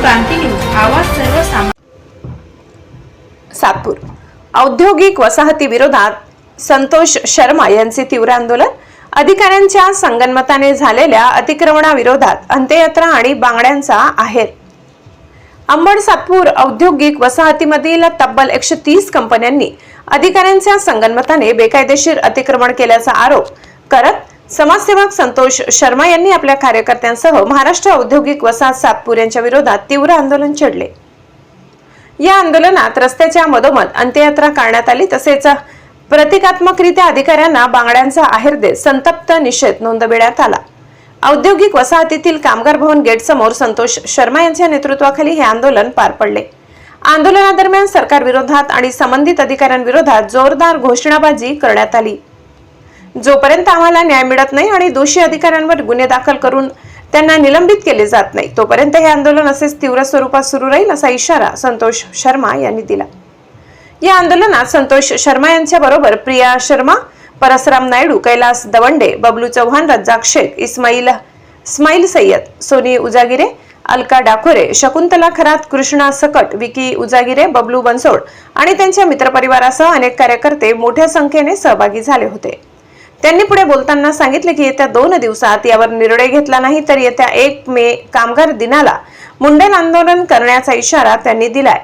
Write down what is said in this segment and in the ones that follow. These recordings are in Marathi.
क्रांती न्यूज आवाज सर्वसामान्य सातपूर. औद्योगिक वसाहती विरोधात संतोष शर्मा यांचे तीव्र आंदोलन. अधिकाऱ्यांच्या संगनमताने झालेल्या अतिक्रमणाविरोधात अंत्ययात्रा आणि बांगड्यांचा आहेर. अंबड सातपूर औद्योगिक वसाहतीमधील तब्बल एकशे तीस कंपन्यांनी अधिकाऱ्यांच्या संगनमताने बेकायदेशीर अतिक्रमण केल्याचा आरोप करत समाजसेवक संतोष शर्मा यांनी आपल्या कार्यकर्त्यांसह महाराष्ट्र औद्योगिक वसाहत सातपूर यांच्या विरोधात तीव्र आंदोलन छेडले. या आंदोलनात रस्त्याच्या मधोमध अंत्ययात्रा करण्यात आली तसेच प्रतिकात्मकरित्या अधिकाऱ्यांना बांगड्यांचा आहेर देत संतप्त निषेध नोंदविण्यात आला. औद्योगिक वसाहतीतील कामगार भवन गेट समोर संतोष शर्मा यांच्या नेतृत्वाखाली हे आंदोलन पार पडले. आंदोलनादरम्यान सरकार विरोधात आणि संबंधित अधिकाऱ्यांविरोधात जोरदार घोषणाबाजी करण्यात आली. जोपर्यंत आम्हाला न्याय मिळत नाही आणि दोषी अधिकाऱ्यांवर गुन्हे दाखल करून त्यांना निलंबित केले जात नाही तोपर्यंत हे आंदोलन असेच तीव्र स्वरूपात सुरू राहील असा इशारा संतोष शर्मा यांनी दिला. या आंदोलनात संतोष शर्मा यांच्या बरोबर प्रिया शर्मा परसराम नायडू कैलास दवंडे बबलू चव्हाण रज्जाक शेख इस्माईल स्माईल सय्यद सोनी उजागिरे अलका डाकोरे शकुंतला खरात कृष्णा सकट विकी उजागिरे बबलू बनसोड आणि त्यांच्या मित्रपरिवारासह अनेक कार्यकर्ते मोठ्या संख्येने सहभागी झाले होते. त्यांनी पुढे बोलताना सांगितले की येत्या दोन दिवसात यावर निर्णय घेतला नाही तर येत्या एक मे कामगार दिनाला मुंडन आंदोलन करण्याचा इशारा त्यांनी दिलाय.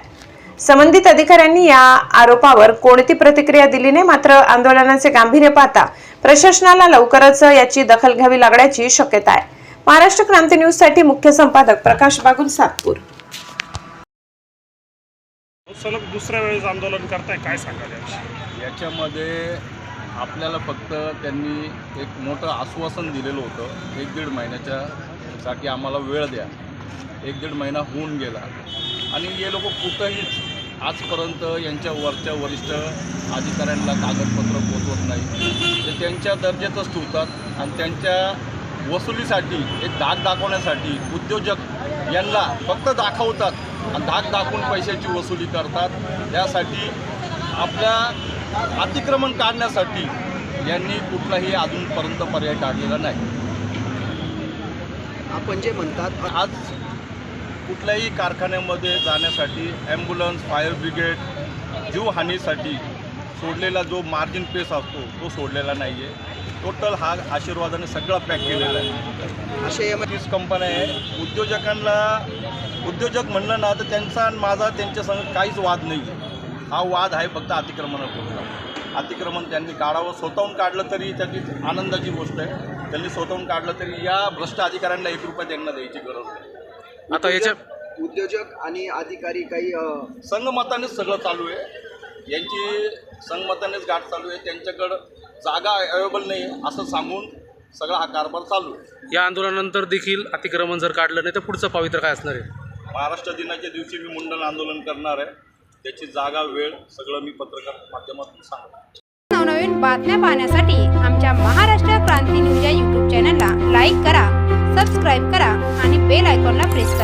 संबंधित अधिकाऱ्यांनी या आरोपावर कोणती प्रतिक्रिया दिली नाही मात्र आंदोलनाचे गांभीर्य पाहता प्रशासनाला लवकरच याची दखल घ्यावी लागण्याची शक्यता आहे. महाराष्ट्र क्रांती न्यूजसाठी मुख्य संपादक प्रकाश बागुल सातपूर. सलग दुसऱ्या वेळेस आंदोलन करताय काय सांगाल याच्यामध्ये आपल्याला फक्त त्यांनी एक मोठं आश्वासन दिलेलं होतं एक दीड महिन्याच्या साठी आम्हाला वेळ द्या. एक दीड महिना होऊन गेला. आणि हे लोक कुठंही आजपर्यंत यांच्या वरच्या वरिष्ठ अधिकाऱ्यांना कागदपत्र पोचवत नाही. ते त्यांच्या दर्जेतच ठेवतात आणि त्यांच्या वसुलीसाठी एक धाक दाखवण्यासाठी उद्योजक यांना फक्त दाखवतात आणि धाक दाखवून पैशाची वसुली करतात. यासाठी आपल्या अतिक्रमण काढण्यासाठी यांनी कुठलाही अजूनपर्यंत पर्याय काढलेला नाही. आपण जे म्हणतात आज कुठल्याही कारखान्यामध्ये जाण्यासाठी ॲम्ब्युलन्स फायर ब्रिगेड जीवहानीसाठी सोडलेला जो मार्जिन पेस असतो तो सोडलेला नाही आहे टोटल हा आशीर्वादाने सगळा पॅक केलेला आहे. असे तीस कंपन्या आहे. उद्योजकांना उद्योजक म्हणलं ना तर त्यांचा आणि माझा त्यांच्यासंग काहीच वाद नाही आहे हा वाद आहे फक्त अतिक्रमणापुरता अतिक्रमण त्यांनी काढावं. स्वतःहून काढलं तरी त्याची आनंदाची गोष्ट आहे. त्यांनी स्वतःहून काढलं तरी या भ्रष्ट अधिकाऱ्यांना एक रुपया त्यांना द्यायची गरज नाही. आता याच्या उद्योजक आणि अधिकारी काही अ, संघमतानेच सगळं चालू आहे. यांची संघमतानेच गाठ चालू आहे. त्यांच्याकडं जागा अवेलेबल नाही आहे असं सांगून सगळा हा कारभार चालू आहे. या आंदोलनानंतर देखील अतिक्रमण जर काढलं नाही तर पुढचं पावित्र्य काय असणार आहे? महाराष्ट्र दिनाच्या दिवशी मी मुंडन आंदोलन करणार आहे. त्याची जागा वेळ सगळं मी पत्रकार माध्यमातून सांगतो. नवनवीन बातम्या पाहण्यासाठी आमच्या महाराष्ट्र क्रांती न्यूज या यूट्यूब चॅनलला लाईक करा सबस्क्राईब करा आणि बेल आयकॉनला प्रेस करा.